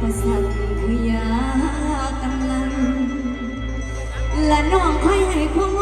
ประสันคือยากำลัง และน้องคอยให้ความ